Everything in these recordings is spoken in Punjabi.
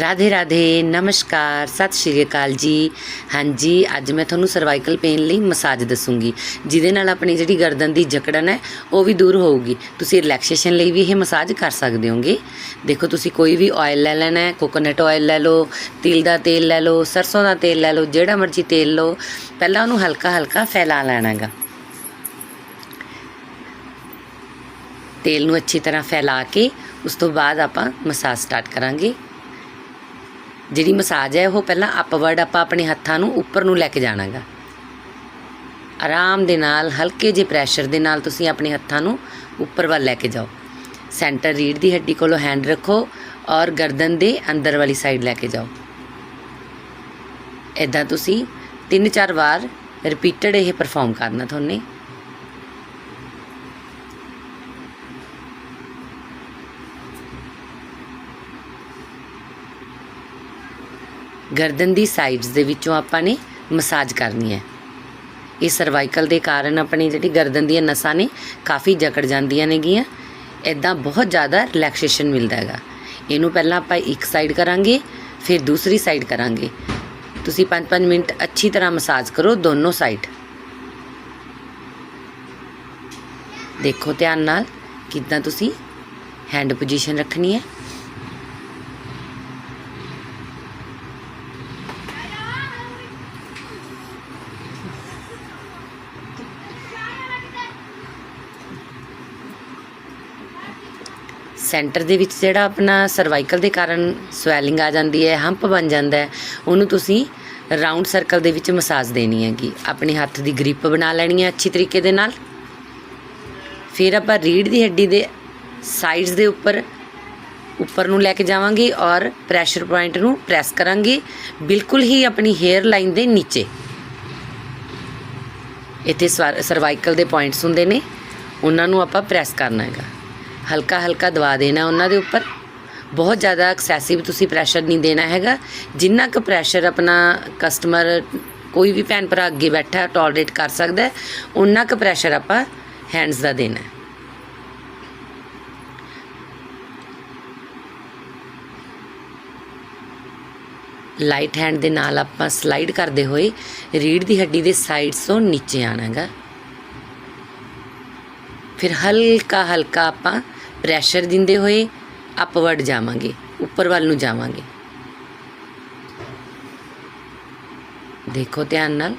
ਰਾਧੇ ਰਾਧੇ, ਨਮਸਕਾਰ, ਸਤਿ ਸ਼੍ਰੀ ਅਕਾਲ ਜੀ। ਹਾਂਜੀ, ਅੱਜ ਮੈਂ ਤੁਹਾਨੂੰ ਸਰਵਾਈਕਲ ਪੇਨ ਲਈ ਮਸਾਜ ਦੱਸੂੰਗੀ। ਜਿਹਦੇ ਨਾਲ ਆਪਣੀ ਜਿਹੜੀ ਗਰਦਨ ਦੀ ਜਕੜਨ ਹੈ, ਉਹ ਵੀ ਦੂਰ ਹੋਊਗੀ। ਤੁਸੀਂ ਰਿਲੈਕਸੇਸ਼ਨ ਲਈ ਵੀ ਇਹ ਮਸਾਜ ਕਰ ਸਕਦੇ ਹੋਗੇ। ਦੇਖੋ, ਤੁਸੀਂ ਕੋਈ ਵੀ ਆਇਲ ਲੈ ਲੈਣਾ ਹੈ ਕੋਕੋਨਟ ਆਇਲ ਲੈ ਲਓ, ਤਿਲ ਦਾ ਤੇਲ ਲੈ ਲਓ, ਸਰਸੋਂ ਦਾ ਤੇਲ ਲੈ ਲਓ, ਜਿਹੜਾ ਮਰਜ਼ੀ ਤੇਲ ਲਓ, ਪਹਿਲਾਂ ਉਹਨੂੰ ਹਲਕਾ ਹਲਕਾ ਫੈਲਾ ਲੈਣਾ ਹੈਗਾ ਤੇਲ ਨੂੰ ਅੱਛੀ ਤਰ੍ਹਾਂ ਫੈਲਾ ਕੇ, ਉਸ ਤੋਂ ਬਾਅਦ ਆਪਾਂ ਮਸਾਜ ਸਟਾਰਟ ਕਰਾਂਗੇ। ਜਿਹੜੀ ਮਸਾਜ ਹੈ, ਉਹ ਪਹਿਲਾਂ ਅਪਵਰਡ ਆਪਾਂ ਆਪਣੇ ਹੱਥਾਂ ਨੂੰ ਉੱਪਰ ਨੂੰ ਲੈ ਕੇ ਜਾਣਾਗਾ। ਆਰਾਮ ਦੇ ਨਾਲ, ਹਲਕੇ ਜਿਹੇ ਪ੍ਰੈਸ਼ਰ ਦੇ ਨਾਲ ਤੁਸੀਂ ਆਪਣੇ ਹੱਥਾਂ ਨੂੰ ਉੱਪਰ ਵੱਲ ਲੈ ਕੇ ਜਾਓ। ਸੈਂਟਰ ਰੀੜ ਦੀ ਹੱਡੀ ਕੋਲੋਂ ਹੈਂਡ ਰੱਖੋ ਔਰ ਗਰਦਨ ਦੇ ਅੰਦਰ ਵਾਲੀ ਸਾਈਡ ਲੈ ਕੇ ਜਾਓ। ਇਦਾਂ ਤੁਸੀਂ ਤਿੰਨ ਚਾਰ ਵਾਰ ਰਿਪੀਟਡ ਇਹ ਪਰਫਾਰਮ ਕਰਨਾ ਤੁਹਾਨੂੰ। ਗਰਦਨ ਦੀ ਸਾਈਡਸ ਦੇ ਵਿੱਚੋਂ ਆਪਾਂ ਨੇ ਮਸਾਜ ਕਰਨੀ ਹੈ। ਇਹ ਸਰਵਾਈਕਲ ਦੇ ਕਾਰਨ ਆਪਣੀ ਜਿਹੜੀ ਗਰਦਨ ਦੀਆਂ ਨਸਾਂ ਨੇ ਕਾਫੀ ਜਕੜ ਜਾਂਦੀਆਂ ਨੇਗੀਆਂ। ਇਦਾਂ ਬਹੁਤ ਜ਼ਿਆਦਾ ਰਿਲੈਕਸੇਸ਼ਨ ਮਿਲਦਾ ਹੈਗਾ। ਇਹਨੂੰ ਪਹਿਲਾਂ ਆਪਾਂ ਇੱਕ ਸਾਈਡ ਕਰਾਂਗੇ, ਫਿਰ ਦੂਸਰੀ ਸਾਈਡ ਕਰਾਂਗੇ। ਤੁਸੀਂ 5-5 ਮਿੰਟ ਅੱਛੀ ਤਰ੍ਹਾਂ ਮਸਾਜ ਕਰੋ ਦੋਨੋਂ ਸਾਈਡ ਦੇਖੋ ਧਿਆਨ ਨਾਲ ਕਿੱਦਾਂ ਤੁਸੀਂ ਹੈਂਡ ਪੋਜੀਸ਼ਨ ਰੱਖਣੀ ਹੈ। ਸੈਂਟਰ ਦੇ ਵਿੱਚ ਜਿਹੜਾ ਆਪਣਾ ਸਰਵਾਈਕਲ ਦੇ ਕਾਰਨ ਸਵੈਲਿੰਗ ਆ ਜਾਂਦੀ ਹੈ, ਹੰਪ ਬਣ ਜਾਂਦਾ ਹੈ, ਉਹਨੂੰ ਤੁਸੀਂ ਰਾਉਂਡ ਸਰਕਲ ਦੇ ਵਿੱਚ ਮਸਾਜ ਦੇਣੀ ਹੈਗੀ। ਆਪਣੇ ਹੱਥ ਦੀ ਗ੍ਰਿਪ ਬਣਾ ਲੈਣੀ ਹੈ ਅੱਛੀ ਤਰੀਕੇ ਦੇ ਨਾਲ। ਫਿਰ ਆਪਾਂ ਰੀੜ ਦੀ ਹੱਡੀ ਦੇ ਸਾਈਡਸ ਦੇ ਉੱਪਰ ਉੱਪਰ ਨੂੰ ਲੈ ਕੇ ਜਾਵਾਂਗੇ ਔਰ ਪ੍ਰੈਸ਼ਰ ਪੁਆਇੰਟ ਨੂੰ ਪ੍ਰੈਸ ਕਰਾਂਗੇ। ਬਿਲਕੁਲ ਹੀ ਆਪਣੀ ਹੇਅਰ ਲਾਈਨ ਦੇ ਨੀਚੇ। ਇੱਥੇ ਸਰਵਾਈਕਲ ਦੇ ਪੁਆਇੰਟਸ ਹੁੰਦੇ ਨੇ, ਉਹਨਾਂ ਨੂੰ ਆਪਾਂ ਪ੍ਰੈਸ ਕਰਨਾ ਹੈਗਾ। ਹਲਕਾ ਹਲਕਾ ਦਵਾ ਦੇਣਾ ਉਹਨਾਂ ਦੇ ਉੱਪਰ। ਬਹੁਤ ਜ਼ਿਆਦਾ ਐਕਸੈਸਿਵ ਤੁਸੀਂ ਪ੍ਰੈਸ਼ਰ ਨਹੀਂ ਦੇਣਾ ਹੈਗਾ। ਜਿੰਨਾ ਕੁ ਪ੍ਰੈਸ਼ਰ ਆਪਣਾ ਕਸਟਮਰ ਕੋਈ ਵੀ ਭੈਣ ਭਰਾ ਅੱਗੇ ਬੈਠਾ ਟੋਲਰੇਟ ਕਰ ਸਕਦਾ ਹੈ ਉਨਾ ਕੁ ਪ੍ਰੈਸ਼ਰ ਆਪਾਂ ਹੈਂਡਸ ਦਾ ਦੇਣਾ ਲਾਈਟ ਹੈਂਡ ਦੇ ਨਾਲ ਆਪਾਂ ਸਲਾਈਡ ਕਰਦੇ ਹੋਏ ਰੀੜ ਦੀ ਹੱਡੀ ਦੇ ਸਾਈਡਸ ਤੋਂ ਨੀਚੇ ਆਣਾਗਾ। ਫਿਰ ਹਲਕਾ ਹਲਕਾ ਆਪਾਂ ਪ੍ਰੈਸ਼ਰ ਦਿੰਦੇ ਹੋਏ ਅਪਵਰਡ ਜਾਵਾਂਗੇ, ਉੱਪਰ ਵੱਲ ਨੂੰ ਜਾਵਾਂਗੇ। ਦੇਖੋ ਧਿਆਨ ਨਾਲ,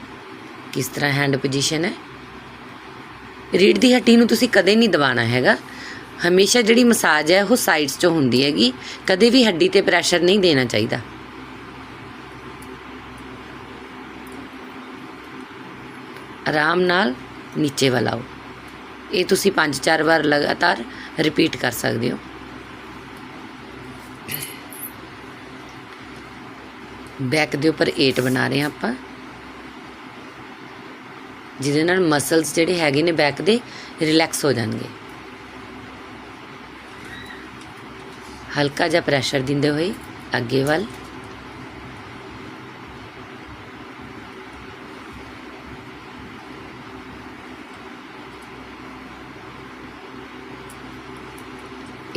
ਕਿਸ ਤਰ੍ਹਾਂ ਹੈਂਡ ਪੋਜੀਸ਼ਨ ਹੈ। ਰੀੜ ਦੀ ਹੱਡੀ ਨੂੰ ਤੁਸੀਂ ਕਦੇ ਨਹੀਂ ਦਬਾਣਾ ਹੈਗਾ। ਹਮੇਸ਼ਾ ਜਿਹੜੀ ਮਸਾਜ ਹੈ, ਉਹ ਸਾਈਡਸ 'ਚੋਂ ਹੁੰਦੀ ਹੈਗੀ। ਕਦੇ ਵੀ ਹੱਡੀ ਤੇ ਪ੍ਰੈਸ਼ਰ ਨਹੀਂ ਦੇਣਾ ਚਾਹੀਦਾ। ਆਰਾਮ ਨਾਲ ਨੀਚੇ ਵੱਲ ਆਓ। ਇਹ ਤੁਸੀਂ 5-4 ਵਾਰ ਲਗਾਤਾਰ ਰਿਪੀਟ ਕਰ ਸਕਦੇ ਹੋ। ਬੈਕ ਦੇ ਉੱਪਰ 8 ਬਣਾ ਰਹੇ ਹਾਂ ਆਪਾਂ। ਜਿਹਦੇ ਨਾਲ ਮਸਲਸ ਜਿਹੜੇ ਹੈਗੇ ਨੇ ਬੈਕ ਦੇ ਰਿਲੈਕਸ ਹੋ ਜਾਣਗੇ। ਹਲਕਾ ਜਿਹਾ ਪ੍ਰੈਸ਼ਰ ਦਿੰਦੇ ਹੋਏ ਅੱਗੇ ਵੱਲ।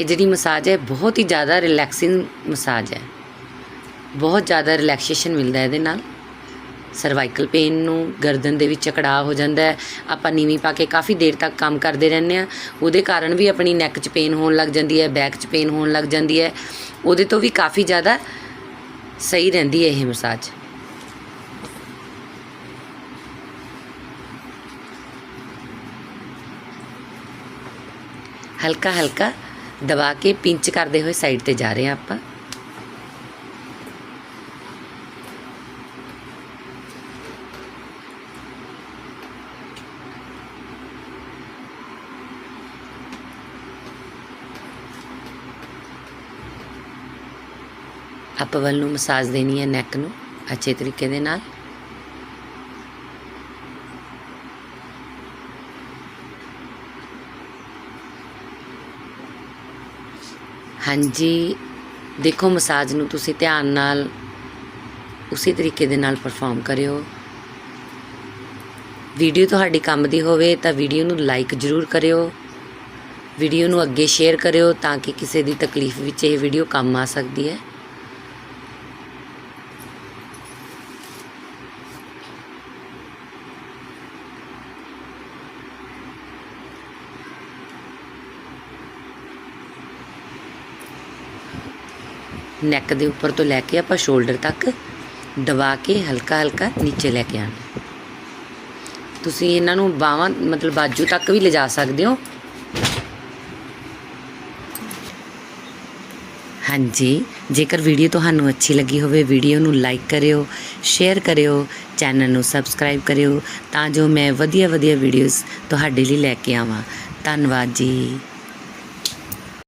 ਇਹ ਜਿਹੜੀ ਮਸਾਜ ਹੈ, ਬਹੁਤ ਹੀ ਜ਼ਿਆਦਾ ਰਿਲੈਕਸਿੰਗ ਮਸਾਜ ਹੈ। ਬਹੁਤ ਜ਼ਿਆਦਾ ਰਿਲੈਕਸੇਸ਼ਨ ਮਿਲਦਾ ਇਹਦੇ ਨਾਲ। ਸਰਵਾਈਕਲ ਪੇਨ ਨੂੰ, ਗਰਦਨ ਦੇ ਵਿੱਚ ਅਕੜਾ ਹੋ ਜਾਂਦਾ ਹੈ। ਆਪਾਂ ਨੀਵੀਂ ਪਾ ਕੇ ਕਾਫੀ ਦੇਰ ਤੱਕ ਕੰਮ ਕਰਦੇ ਰਹਿੰਦੇ ਆ ਉਹਦੇ ਕਾਰਨ ਵੀ ਆਪਣੀ ਨੈਕ 'ਚ ਪੇਨ ਹੋਣ ਲੱਗ ਜਾਂਦੀ ਹੈ ਬੈਕ 'ਚ ਪੇਨ ਹੋਣ ਲੱਗ ਜਾਂਦੀ ਹੈ। ਉਹਦੇ ਤੋਂ ਵੀ ਕਾਫੀ ਜ਼ਿਆਦਾ ਸਹੀ ਰਹਿੰਦੀ ਹੈ ਇਹ ਮਸਾਜ। ਹਲਕਾ ਹਲਕਾ ਦਬਾ ਕੇ ਪਿੰਚ ਕਰਦੇ ਹੋਏ ਸਾਈਡ ਤੇ ਜਾ ਰਹੇ ਹਾਂ ਆਪਾਂ। ਆਪਾਂ ਵੱਲ ਨੂੰ ਮਸਾਜ ਦੇਣੀ ਹੈ ਨੈਕ ਨੂੰ, ਅੱਛੇ ਤਰੀਕੇ ਦੇ ਨਾਲ। ਹਾਂਜੀ। ਦੇਖੋ ਮਸਾਜ ਨੂੰ ਤੁਸੀਂ ਧਿਆਨ ਨਾਲ ਉਸੇ ਤਰੀਕੇ ਦੇ ਨਾਲ ਪਰਫਾਰਮ ਕਰਿਓ। ਵੀਡੀਓ ਤੁਹਾਡੀ ਕੰਮ ਦੀ ਹੋਵੇ ਤਾਂ ਵੀਡੀਓ ਨੂੰ ਲਾਈਕ ਜ਼ਰੂਰ ਕਰਿਓ। ਵੀਡੀਓ ਨੂੰ ਅੱਗੇ ਸ਼ੇਅਰ ਕਰਿਓ ਤਾਂ ਕਿ ਕਿਸੇ ਦੀ ਤਕਲੀਫ ਵਿੱਚ ਇਹ ਵੀਡੀਓ ਕੰਮ ਆ ਸਕਦੀ ਹੈ। ਨੈਕ ਦੇ ਉੱਪਰ ਤੋਂ ਲੈ ਕੇ ਆਪਾਂ ਸ਼ੋਲਡਰ ਤੱਕ ਦਬਾ ਕੇ ਹਲਕਾ ਹਲਕਾ ਨੀਚੇ ਲੈ ਕੇ ਆਣਾ ਤੁਸੀਂ ਇਹਨਾਂ ਨੂੰ ਬਾਹਾਂ, ਮਤਲਬ ਬਾਜੂ ਤੱਕ ਵੀ ਲਿਜਾ ਸਕਦੇ ਹੋ। ਹਾਂਜੀ, ਜੇਕਰ ਵੀਡੀਓ ਤੁਹਾਨੂੰ ਅੱਛੀ ਲੱਗੀ ਹੋਵੇ ਵੀਡੀਓ ਨੂੰ ਲਾਈਕ ਕਰਿਓ ਸ਼ੇਅਰ ਕਰਿਓ ਚੈਨਲ ਨੂੰ ਸਬਸਕ੍ਰਾਈਬ ਕਰਿਓ, ਤਾਂ ਜੋ ਮੈਂ ਵਧੀਆ ਵਧੀਆ ਵੀਡੀਓਜ਼ ਤੁਹਾਡੇ ਲਈ ਲੈ ਕੇ ਆਵਾਂ। ਧੰਨਵਾਦ ਜੀ।